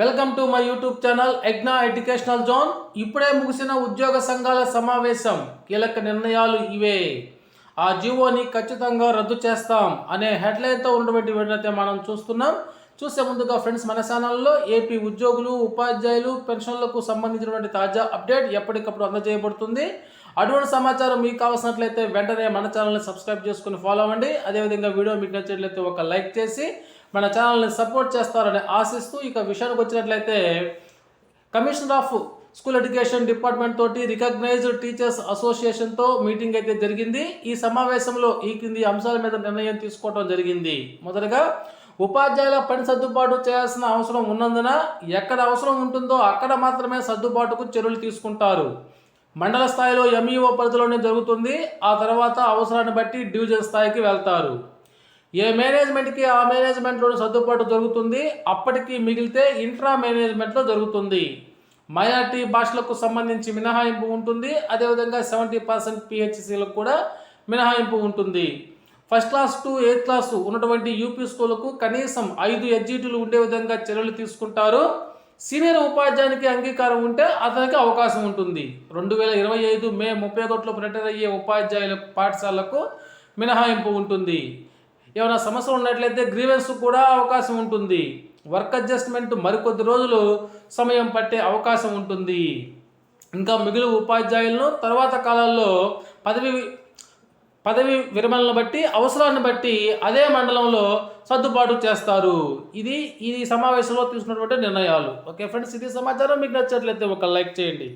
Welcome to my YouTube channel ఎగ్నా educational zone ఇప్పుడే ముగిసిన ఉద్యోగ సంఘాల సమావేశం. కీలక నిర్ణయాలు ఇవే. ఆ జీవోని ఖచ్చితంగా రద్దు చేస్తాం అనే హెడ్లైన్తో ఉన్నటువంటి వీడియోనైతే మనం చూస్తున్నాం. చూసే ముందుగా ఫ్రెండ్స్ మన ఛానల్లో ఏపీ ఉద్యోగులు ఉపాధ్యాయులు పెన్షన్లకు సంబంధించినటువంటి తాజా అప్డేట్ ఎప్పటికప్పుడు అందజేయబడుతుంది. అటువంటి సమాచారం మీకు కావాల్సినట్లయితే వెంటనే మన ఛానల్ని సబ్స్క్రైబ్ చేసుకుని ఫాలో అవ్వండి. అదేవిధంగా వీడియో మీకు నచ్చినట్లయితే ఒక లైక్ చేసి మన ఛానల్ని సపోర్ట్ చేస్తారని ఆశిస్తూ ఇక విషయానికి వచ్చినట్లయితే commissioner of school education department తోటి రికగ్నైజ్డ్ టీచర్స్ అసోసియేషన్తో మీటింగ్ అయితే జరిగింది. ఈ సమావేశంలో ఈ కింది అంశాల మీద నిర్ణయం తీసుకోవడం జరిగింది. మొదటగా ఉపాధ్యాయుల పని సర్దుబాటు చేయాల్సిన అవసరం ఉన్నందున ఎక్కడ అవసరం ఉంటుందో అక్కడ మాత్రమే సర్దుబాటుకు చర్యలు తీసుకుంటారు. మండల స్థాయిలో ఎంఈఓ పరిధిలోనే జరుగుతుంది. ఆ తర్వాత అవసరాన్ని బట్టి డివిజన్ స్థాయికి వెళ్తారు. ఏ మేనేజ్మెంట్కి ఆ మేనేజ్మెంట్లోని సర్దుబాటు జరుగుతుంది? అప్పటికి మిగిలితే ఇంట్రా మేనేజ్మెంట్లో జరుగుతుంది. మైనార్టీ భాషలకు సంబంధించి మినహాయింపు ఉంటుంది. అదేవిధంగా సెవెంటీ పర్సెంట్ పిహెచ్సిలకు కూడా మినహాయింపు ఉంటుంది. First class to eighth class ఉన్నటువంటి యూపీ స్కూళ్ళకు కనీసం ఐదు ఎగ్జిట్లు ఉండే విధంగా చర్యలు తీసుకుంటారు. సీనియర్ ఉపాధ్యాయునికి అంగీకారం ఉంటే అతనికి అవకాశం ఉంటుంది. రెండు వేల ఇరవై ఐదు మే ముప్పై ఒకటిలో రిటైర్ అయ్యే ఉపాధ్యాయుల పాఠశాలకు మినహాయింపు ఉంటుంది. ఏమైనా సమస్య ఉన్నట్లయితే గ్రీవెన్స్ కూడా అవకాశం ఉంటుంది. వర్క్ అడ్జస్ట్మెంట్ మరికొద్ది రోజులు సమయం పట్టే అవకాశం ఉంటుంది. ఇంకా మిగిలిన ఉపాధ్యాయులను తర్వాత కాలాల్లో పదవి పదవి విరమణను బట్టి అవసరాన్ని బట్టి అదే మండలంలో సర్దుబాటు చేస్తారు. ఇది ఈ సమావేశంలో తీసుకున్నటువంటి నిర్ణయాలు. ఓకే ఫ్రెండ్స్ ఇది సమాచారం. మీకు నచ్చినట్లయితే ఒక లైక్ చేయండి.